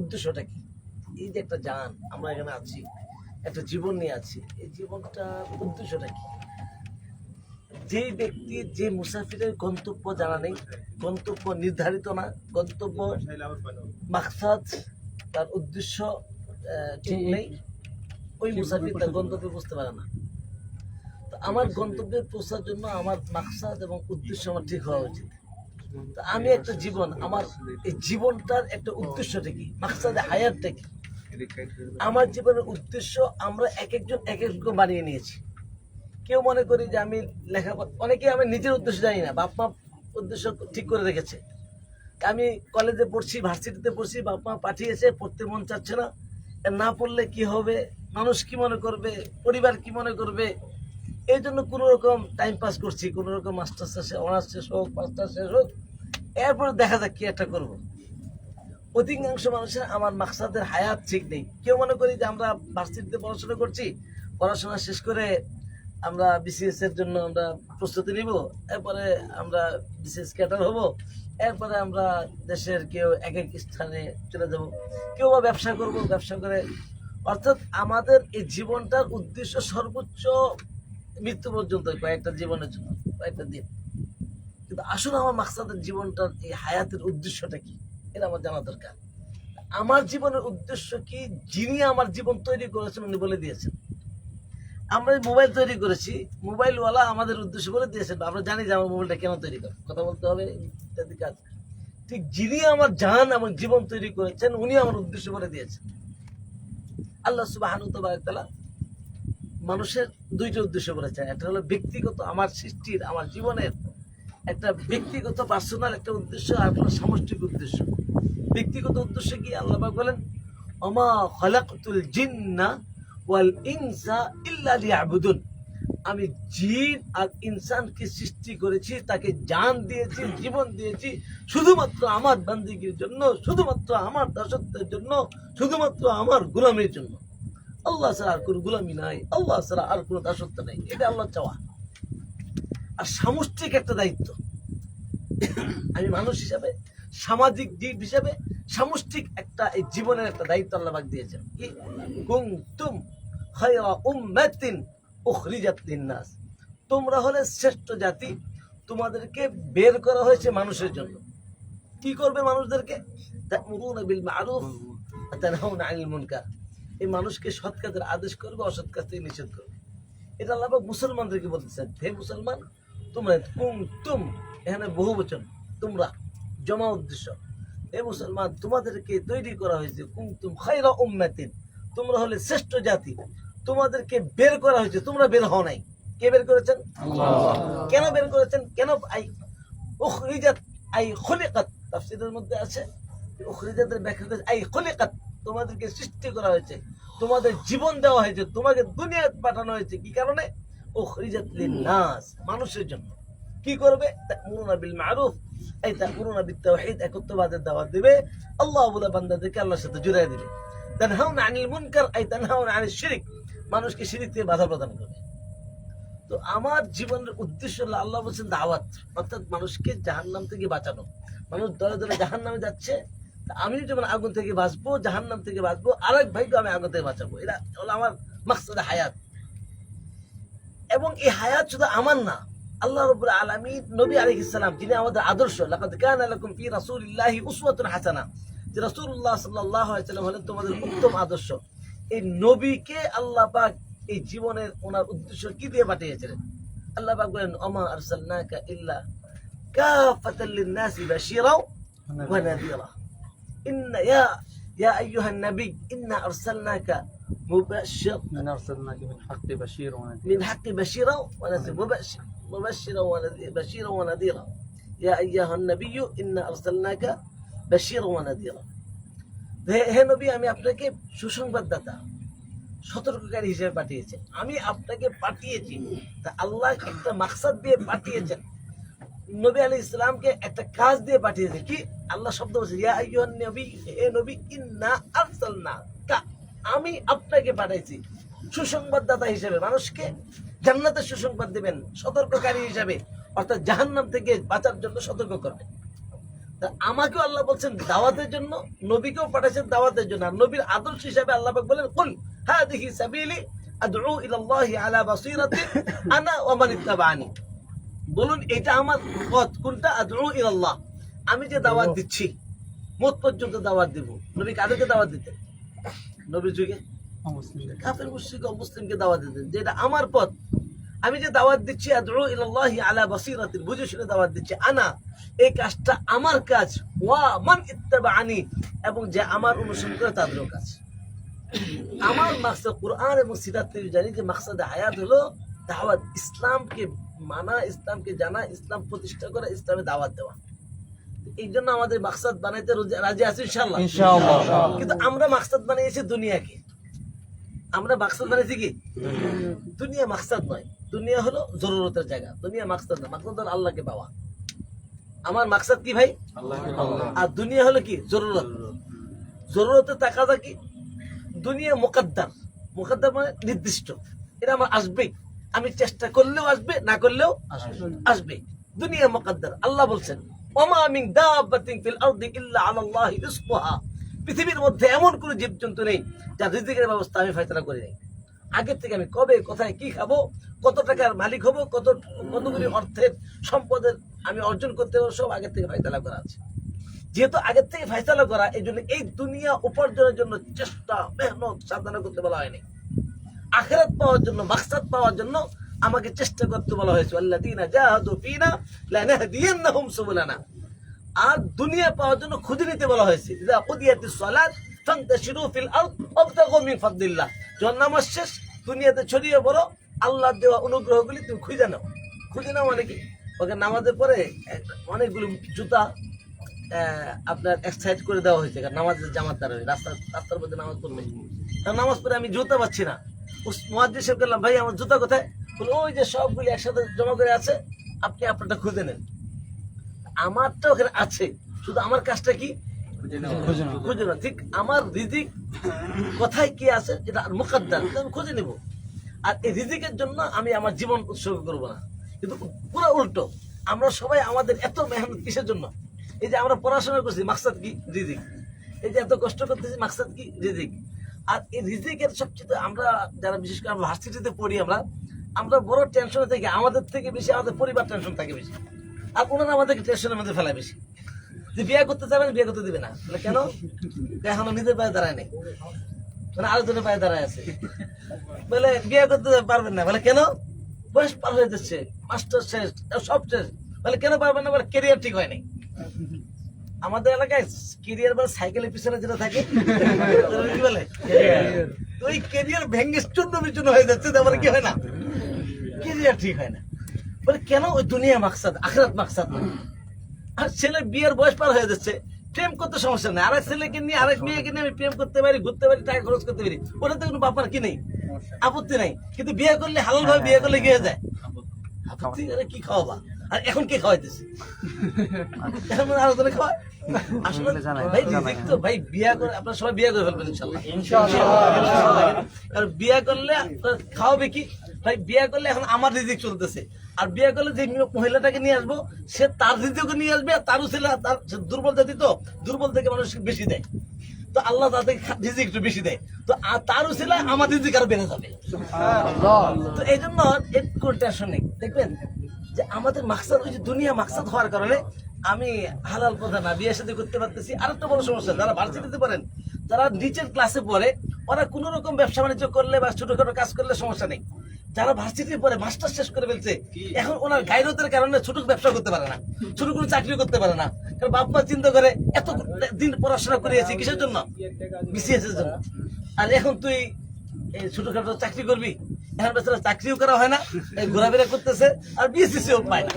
উদ্দেশ্যটা কি? এই যে একটা যান আমরা এখানে আছি একটা জীবন নিয়ে আছি এই জীবনটার উদ্দেশ্যটা কি? যে ব্যক্তি যে মুসাফিরের গন্তব্য জানা নেই গন্তব্য নির্ধারিত না গন্তব্য মাকসাদ তার উদ্দেশ্য ঠিক নেই ওই মুসাফির তার গন্তব্যে বুঝতে পারে না। তো আমার গন্তব্যে পৌঁছার জন্য আমার মাকসাদ এবং উদ্দেশ্য আমার ঠিক হওয়া উচিত। তো আমি একটা জীবন, আমার এই জীবনটার একটা উদ্দেশ্যটা কি মাকসাদে হায়াতটা কি আমার জীবনের উদ্দেশ্য আমরা এক একজন এক এক বানিয়ে নিয়েছি। কেউ মনে করি যে আমি লেখাপড়া, অনেকে আমি নিজের উদ্দেশ্য জানি না বাপ মা উদ্দেশ্য ঠিক করে রেখেছে। আমি কলেজে পড়ছি, ভার্সিটিতে পড়ছি বাপ মা পাঠিয়েছে, পড়তে মন চাচ্ছে না। না পড়লে কি হবে? মানুষ কি মনে করবে? পরিবার কি মনে করবে? এই জন্য কোনো রকম টাইম পাস করছি, কোনো রকম মাস্টার শেষে অনার্স শেষ হোক মাস্টার শেষ হোক। এরপরে দেখা যাক কি একটা করব। অধিকাংশ মানুষের আমার মাকসাদের হায়াত ঠিক নেই। কেউ মনে করি যে আমরা ভার্সিটিতে পড়াশোনা করছি, পড়াশোনা শেষ করে আমরা বিসিএস এর জন্য আমরা প্রস্তুতি নিব, এরপরে আমরা বিসিএস ক্যাটার হব, এরপরে আমরা দেশের কেউ এক এক স্থানে চলে যাব। কেউ বা ব্যবসা করব, ব্যবসা করে। অর্থাৎ আমাদের এই জীবনটার উদ্দেশ্য সর্বোচ্চ মৃত্যু পর্যন্ত কয়েকটা জীবনের জন্য, কয়েকটা দিন। কিন্তু আসলে আমার মাকসাদের জীবনটার এই হায়াতের উদ্দেশ্যটা কি? এটা আমার জানা দরকার। আমার জীবনের উদ্দেশ্য কি? যিনি আমার জীবন তৈরি করেছেন, উনি বলে দিয়েছেন। আমরা মোবাইল তৈরি করেছি। মোবাইলওয়ালা আমাদের উদ্দেশ্য বলে দিয়েছেন, আমরা জানি যে আমার মোবাইলটা কেন তৈরি করে। কথা বলতে হবে, ইত্যাদি কাজ। ঠিক যিনি আমার জান এবং জীবন তৈরি করেছেন, উনি আমার উদ্দেশ্য বলে দিয়েছেন। আল্লাহ সুবাহ মানুষের দুইটা উদ্দেশ্য বলেছেন। একটা হলো ব্যক্তিগত আমার সৃষ্টির, আমার জীবনের একটা ব্যক্তিগত পার্সোনাল একটা উদ্দেশ্য আর একটা সামষ্টিক উদ্দেশ্য। ব্যক্তিগত উদ্দেশ্য কি আল্লাহ বলেন? অমা খলাকতুল জিন্না ওয়াল ইনসা ইল্লা লিয়াবুদুন। আমি জিন আর ইনসানকে সৃষ্টি করেছি, তাকে জান দিয়েছি, জীবন দিয়েছি, শুধুমাত্র আমার বান্দিগির জন্য, শুধুমাত্র আমার দাসত্বের জন্য, শুধুমাত্র আমার গোলামির জন্য। আল্লাহ ছাড়া আর কোনো গোলামি নাই, আল্লাহ ছাড়া আর কোনো দাসত্ব নেই। এটা আল্লাহ চাওয়া। আর সামষ্টিক একটা দায়িত্ব। আমি মানুষ হিসাবে, সামাজিক দিক হিসাবে সামষ্টিক একটা এই জীবনের একটা দায়িত্ব আল্লাহ পাক দিয়েছেন। কি? কুনতুম খায়রা উম্মাতিন তোমরা হলে শ্রেষ্ঠ জাতি, তোমাদেরকে বের করা হয়েছে মানুষের জন্য। কি করবে মানুষদেরকে? তা'মুরুনা বিল মা'রুফ ওয়া আনিল মুনকার। এই মানুষকে সৎ কাজের আদেশ করবে, অসৎ কাজ থেকে নিষেধ করবে। এটা আল্লাহ মুসলমানদেরকে বলতেছেন, হে মুসলমান তোমরা তুম তুম এখানে বহু বচন। তোমরা জমা উদ্দেশ্য। হে মুসলমান তোমাদেরকে তৈরি করা হয়েছে কুমতুম খাইরা উম্মাতিন। তোমরা হলে শ্রেষ্ঠ জাতি। তোমাদেরকে বের করা হয়েছে তোমরা বের হও নাই। কে বের করেছেন? কেন বের করেছেন? কেন আই উখরিজাত আই খলিকাত? তাফসীরের মধ্যে আছে উখরিজাতের ব্যাখ্যা আই খলিকাত। তোমাদেরকে সৃষ্টি করা হয়েছে। তোমাদের জীবন দেওয়া হয়েছে। তোমাকে দুনিয়াতে পাঠানো হয়েছে। কি কারণে? মানুষের জন্য। কি করবে? বিল মা'রুফ এই বিত তাওহীদ একত্ববাদের দাওয়াত দিবে। আল্লাহ বলে বান্দাদেরকে আল্লাহর সাথে জুড়ে দিবে। আনিল মুনকার শিরক। মানুষকে শিরিক থেকে বাধা প্রদান করবে। তো আমার জীবনের উদ্দেশ্য হলো আল্লাহ বলছেন দাওয়াত, অর্থাৎ মানুষকে জাহান্নাম থেকে বাঁচানো। মানুষ দলে দলে জাহান্নামে যাচ্ছে, তা আমি যেমন আগুন থেকে বাঁচবো, জাহান্নাম থেকে বাঁচবো, আরেক ভাইকে আমি আগুন থেকে বাঁচাবো। এটা হলো আমার মাকসাদে হায়াত। এবং এই হায়াত শুধু আমার না, আল্লাহ রব্বুল আলামিন নবী আলাইহিস সালাম, যিনি আমাদের আদর্শ হাসানা, যে সাল্লাল্লাহু সাল্লাম হলেন তোমাদের উত্তম আদর্শ। এই নবীকে আল্লাহ পাক এই জীবনের ওনার উদ্দেশ্য কি দিয়ে পাঠিয়েছিলেন? আল্লাহ পাক বলেন, ওমা আরসালনাকা ইল্লা কাফাতাল ইন্না ইয়া ইয়া আইয়ুহান নবী ইন্না আরসালনাকা মুবাশশির من أرسلناك من حق بشير ونذير من حق بشيرا ونذيرا مبشر مبشرا ونذيرا بشيرا ونذيرا يا أيها النبي إنا أرسلناك بشيرا ونذيرا হে হে নবী আমি আপনাকে সুসংবাদদাতা সতর্ককারী হিসেবে পাঠিয়েছি আমি আপনাকে পাঠিয়েছি তা আল্লাহ একটা মাকসাদ দিয়ে পাঠিয়েছেন নবী আলী ইসলামকে একটা কাজ দিয়ে পাঠিয়েছে কি আল্লাহ শব্দ বলছে ইয়া আইয়ুহান নবী হে নবী ইন্না আরসালনা কা আমি আপনাকে পাঠাইছি সুসংবাদদাতা হিসেবে। মানুষকে জান্নাতের সুসংবাদ দিবেন, সতর্ককারী হিসেবে। অর্থাৎ জাহান্নাম থেকে বাঁচার জন্য সতর্ক করবেন। আমাকেও আল্লাহ বলছেন দাওয়াতের জন্য, নবীকেও পাঠাচ্ছেন দাওয়াতের জন্য। আর নবীর আদর্শ হিসাবে আল্লাহ বলেন, কুল হ্যাঁ দেখি সাবিলি আদউ ইলাল্লাহি আলা বাসিরাতি আনা ওয়া মান ইত্তাবানি বলুন, এটা আমার পথ। কোনটা আদউ ইলাল্লাহ। আমি যে দাওয়াত দিচ্ছি মোট পর্যন্ত দাওয়াত দিব। নবী কাদেরকে দাওয়াত দিতেন? নবীর যুগে? কাফের মুশরিক মুসলিমকে দাওয়াত দিতেন। যেটা আমার পথ। আমি যে দাওয়াত দিচ্ছি আলা বাসিরাতিন বুঝে শুনে দাওয়াত দিচ্ছি। আনা এই কাজটা আমার কাজ। ওয়া মান ইত্তাবাআনি এবং যে আমার অনুসরণ করে তাদেরও কাজ। আমার মাকসাদ কোরআন এবং সিরাত থেকে জানি যে মাকসাদ হায়াত হলো দাওয়াত। ইসলামকে মানা ইসলামকে জানা ইসলাম প্রতিষ্ঠা করা ইসলামে দাওয়াত দেওয়া। এই জন্য আমাদের মাকসাদ বানাইতে রাজি আছি ইনশাল্লাহ কিন্তু আমরা মাকসাদ বানিয়েছি দুনিয়াকে। আমরা মাকসাদ বানিয়েছি কি? দুনিয়া মাকসাদ নয়। দুনিয়া হলো জরুরতের জায়গা। দুনিয়া মাকসাদ না। মাকসাদ হলো আল্লাহকে পাওয়া। আমার মাকসাদ কি ভাই? আর দুনিয়া হলো কি? জরুরত। জরুরতের টাকাটা কি? দুনিয়া মোকাদ্দার। মোকাদ্দার মানে নির্দিষ্ট। এটা আমার আসবেই। আমি চেষ্টা করলেও আসবে না করলেও আসবে। দুনিয়া মোকাদ্দার। আল্লাহ বলছেন ওমা মিন দাব্বাতিন ফিল আরদি ইল্লা আলাল্লাহি রিজকুহা। পৃথিবীর মধ্যে এমন কোনো জীবজন্তু নেই যার রিজিকের ব্যবস্থা আমি ফয়সালা করি নাই। আগের থেকে আমি কবে, কোথায়, কি খাব, কত টাকার মালিক হব, কত, কতগুলি অর্থের সম্পদের আমি অর্জন করতে পারব, সব আগের থেকে ফয়সালা করা আছে। যেহেতু আগের থেকে ফয়সালা করা, এই জন্য এই দুনিয়া উপার্জনের জন্য চেষ্টা, মেহনত সাধনা করতে বলা হয়নি। আখেরাত পাওয়ার জন্য, মাকসাদ পাওয়ার জন্য আমাকে চেষ্টা করতে বলা হয়েছে, আল্লাযীনা জাহাদু ফিনা লানাহদিয়ান্নাহুম সুবুলানা। আর দুনিয়া পাওয়ার জন্য খুঁজে নিতে বলা হয়েছে তুমি খুঁজে নাও। খুঁজে নাও মানে কি? ওকে, নামাজের পরে অনেকগুলো জুতা আপনার এক্সাইট করে দেওয়া হয়েছে। নামাজের রাস্তার মধ্যে নামাজ পড়বে নামাজ পড়ে আমি জুতা পাচ্ছি না। করলাম ভাই আমার জুতা কোথায়? ওই যে সবগুলি একসাথে জমা করে আছে আপনি আপনারটা খুঁজে নেন। আমারটা ওখানে আছে শুধু আমার কাজটা কি? খুঁজে না ঠিক আমার রিজিক কোথায় কি আছে এটা আমি খুঁজে নিব। আর এই রিজিকের জন্য আমি আমার জীবন উৎসর্গ করব না। কিন্তু পুরো উল্টো আমরা সবাই আমাদের এত মেহনত কিসের জন্য? এই যে আমরা পড়াশোনা করছি মাকসাদ কি? রিজিক। এই যে এত কষ্ট করতেছি মাকসাদ কি? রিজিক। আর এই রিজিকের সবচেয়ে আমরা যারা বিশেষ করে আমরা ভার্সিটিতে পড়ি আমরা আমরা বড় টেনশনে থাকি আমাদের থেকে বেশি, আমাদের পরিবার টেনশন থাকে বেশি। আর ওনারা আমাদেরকে টেনশনের মধ্যে ফেলায় বেশি। যে বিয়ে করতে যাবেন বিয়ে করতে দিবে না। কেন? এখনও নিজের পায়ে দাঁড়ায় নেই। মানে আরেকজনের পায়ে দাঁড়ায় আছে। বলে বিয়ে করতে পারবেন না। বলে কেন? বয়স পার হয়ে যাচ্ছে। মাস্টার শেষ, সব শেষ। বলে কেন পারবেন না? বলে কেরিয়ার ঠিক হয় নাই। আমাদের এলাকায় কেরিয়ার বলে সাইকেলের পিছনে যেটা থাকে কি বলে? ওই কেরিয়ার ভেঙ্গে চূর্ণ বিচূর্ণ হয়ে যাচ্ছে তারপরে কি হয় না? কেরিয়ার ঠিক হয় না। বলে কেন ওই দুনিয়া মাকসাদ আখরাত মাকসাদ না? আর ছেলে বিয়ের বয়স পার হয়ে যাচ্ছে প্রেম করতে সমস্যা নেই। আরেক ছেলেকে নিয়ে আরেক মেয়েকে নিয়ে আমি প্রেম করতে পারি ঘুরতে পারি টাকা খরচ করতে পারি ওটাতে কোনো ব্যাপার কি নেই? আপত্তি নাই। কিন্তু বিয়ে করলে হালাল ভাবে বিয়ে করলে গিয়ে যায়। আপত্তি। কি খাওয়াবা? আর এখন কে খাওয়াইতেছে? এখন আরও জনে খাওয়ায়। ভাই রিজিক তো ভাই বিয়ে করে আপনারা সবাই বিয়ে করে ফেলবেন ইনশাল্লাহ। কারণ বিয়ে করলে খাওয়াবে কি? ভাই বিয়ে করলে এখন আমার রিজিক চলতেছে। আর বিয়ে করলে যে মহিলাটাকে নিয়ে আসব সে তার রিজিকও নিয়ে আসবে আর তারও ছেলে তার দুর্বল জাতি তো দুর্বল থেকে মানুষ বেশি দেয়। তো আল্লাহ তাদের রিজিক একটু বেশি দেয়। তো তারও ছেলে আমার রিজিক আরও বেড়ে যাবে। তো এই জন্য একটু টেনশন নেই। দেখবেন যে আমাদের মাকসাদ, ওই যে দুনিয়া মাকসাদ হওয়ার কারণে আমি হালাল কথা না বিয়ে সাথে করতে পারতেছি। আর একটা বড় সমস্যা, যারা ভার্সিটিতে পারেন যারা নিচের ক্লাসে পড়ে, ওরা কোনো রকম ব্যবসা বাণিজ্য করলে বা ছোটখাটো কাজ করলে সমস্যা নেই। যারা ভার্সিটি পরে মাস্টার শেষ করে ফেলছে, এখন ওনার গাইরতের কারণে ছোট ব্যবসা করতে পারে না, ছোট কোনো চাকরি করতে পারে না। কারণ বাপ মা চিন্তা করে, এত দিন পড়াশোনা করিয়েছি কিসের জন্য? বিসিএস এর জন্য। আর এখন তুই ছোটখাটো চাকরি করবি? এখন বেচারা চাকরিও করা হয় না এই ঘোরাফেরা করতেছে আর বিএসসিও পায় না।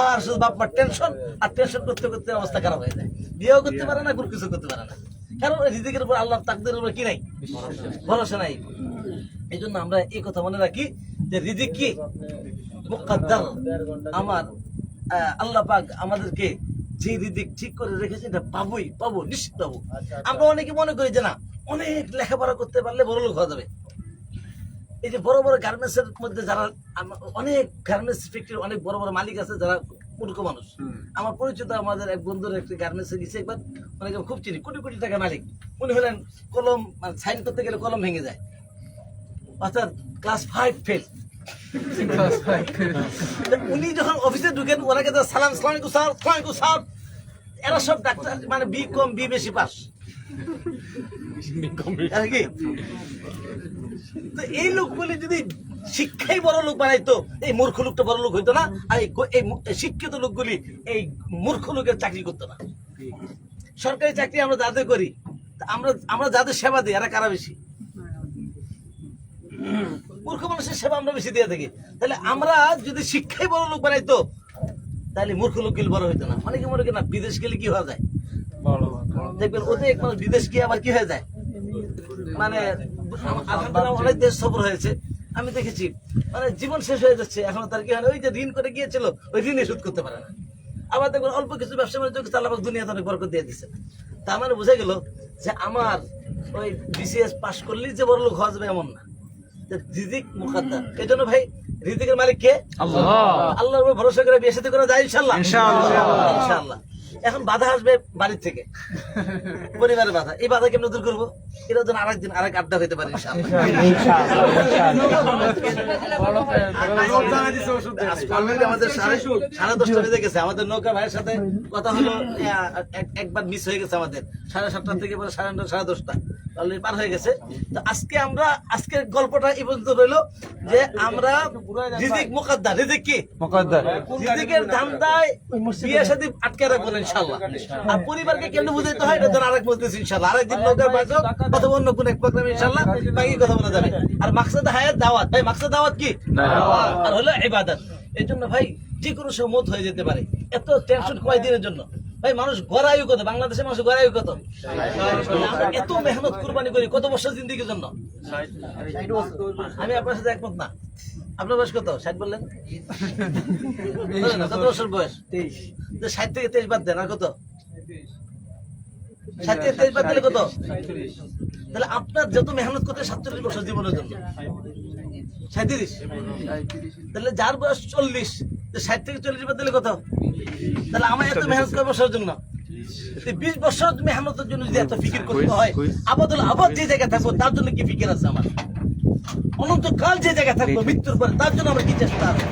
আর শুধু টেনশন আর টেনশন করতে করতে অবস্থা খারাপ হয়ে যায়। বিয়েও করতে পারে না কোনো কিছু করতে পারে না। কারণ রিজিকের উপর আল্লাহ তাকদের উপর কি নাই? ভরসা নাই। এই জন্য আমরা এই কথা মনে রাখি যে রিজিক কি মুকাদ্দার। আমার আল্লাহ পাক আমাদেরকে যে রিজিক ঠিক করে রেখেছে এটা পাবোই পাবো নিশ্চিত পাবো। আমরা অনেকে মনে করি যে না অনেক লেখাপড়া করতে পারলে বড় লোক হওয়া যাবে। এই যে বড় বড় গার্মেন্টস এর মধ্যে যারা অনেক গার্মেন্টস ফ্যাক্টরি অনেক বড় বড় মালিক আছে যারা মূর্খ মানুষ। আমার পরিচিত আমাদের এক বন্ধুর একটি গার্মেন্টসে গেছে একবার অনেকে খুব চিনি কোটি কোটি টাকা মালিক। উনি হলেন কলম মানে সাইন করতে গেলে কলম ভেঙে যায়। অর্থাৎ ক্লাস ফাইভ ফেল উনি যখন অফিসে ঢুকেন ওনাকে সালাম সালাম স্যার স্যার। এরা সব ডাক্তার মানে বি কম বি বেশি পাস। তো এই লোকগুলি যদি শিক্ষাই বড় লোক বানাইতো এই মূর্খ লোকটা বড় লোক হইতো না আর এই শিক্ষিত লোকগুলি এই মূর্খ লোকের চাকরি করতো না। সরকারি চাকরি আমরা যাদের করি আমরা আমরা যাদের সেবা দিই এরা কারা বেশি? মূর্খ মানুষের সেবা আমরা বেশি দিয়ে থাকি। তাহলে আমরা যদি শিক্ষাই বড় লোক বানাইতো তাহলে মূর্খ লোকগুলি বড় হইতো না। অনেকে মনে না বিদেশ গেলে কি হওয়া যায়? দেখবেন এক মানুষ বিদেশ গিয়ে আবার কি হয়ে যায়? মানে আলহামদুলিল্লাহ অনেক দেশ সফর হয়েছে। আমি দেখেছি মানে জীবন শেষ হয়ে যাচ্ছে। এখন তার কি হয় ওই যে ঋণ করে গিয়েছিল ওই ঋণে শোধ করতে পারে না। আবার দেখবেন অল্প কিছু ব্যবসা বাণিজ্য পাক দুনিয়াতে অনেক বরকত দিয়ে দিচ্ছে তার মানে বোঝা গেল যে আমার ওই বিসিএস পাস করলেই যে বড় লোক হওয়া যাবে এমন না। রিজিক মুখাদ্দার। এই জন্য ভাই রিজিকের মালিক কে? আল্লাহ। আল্লাহর উপর ভরসা করে বিয়ে সাথে করা যায় ইনশাল্লাহ ইনশাআল্লাহ। ইনশাআল্লাহ। এখন বাধা আসবে বাড়ির থেকে। পরিবারের বাধা। এই বাধা কেমন দূর করব? এটা যেন আরেকদিন আরেক আড্ডা হইতে পারে আমাদের সাড়ে সাড়ে দশটা বেজে গেছে। আমাদের নৌকা ভাইয়ের সাথে কথা হলো এক- একবার মিস হয়ে গেছে আমাদের। সাড়ে সাতটা থেকে পরে সাড়ে সাড়ে দশটা। অলরেডি পার হয়ে গেছে। তো আজকে আমরা আজকের গল্পটা এই পর্যন্ত রইল যে আমরা রিজিক মোকাদ্দার রিজিক কি? মুকদ্দার রিজিকের ধান্দায় বিয়ে সাথে আটকে ইনশাল্লাহ আর পরিবারকে কেমনে বুঝাইতে হয়? এটা ধর আরেক মজলিস আরেকদিন অথবা অন্য কোন এক প্রোগ্রাম ইনশাল্লাহ বাকি কথা বলা যাবে। আর মাকসাদ হায়াত দাওয়াত। ভাই মাকসাদ দাওয়াত কি? আর হলো ইবাদত। এই জন্য ভাই যে কোনো সময় মত হয়ে যেতে পারে। এত টেনশন কয় দিনের জন্য? ভাই, মানুষ গড়ায়ু কত? বাংলাদেশের মানুষ গড়ায়ু কত? এত মেহনত কুরবানি করি, কত বছর জিন্দিগির জন্য? আমি আপনার সাথে একমত না। আপনার বয়স কত? ষাট বললেন? কত বছর বয়স? তো ষাট থেকে তেইশ বাদ দেন, আর কত? ষাট থেকে তেইশ বাদ দিলে কত? তাহলে আপনার যত মেহনত করতে সাতচল্লিশ বছর জীবনের জন্য। সাঁত্রিশ তাহলে যার বয়স চল্লিশ ষাট থেকে চল্লিশ বাদ দিলে কত? তাহলে আমার এত মেহনত করে বছরের জন্য? বিশ বছর মেহনতের জন্য যদি এত ফিকির করতে হয় আবাদুল আবাদ যে জায়গায় থাকব তার জন্য কি ফিকির আছে আমার? অনন্তকাল যে জায়গায় থাকব মৃত্যুর পরে তার জন্য আমার কি চেষ্টা আছে?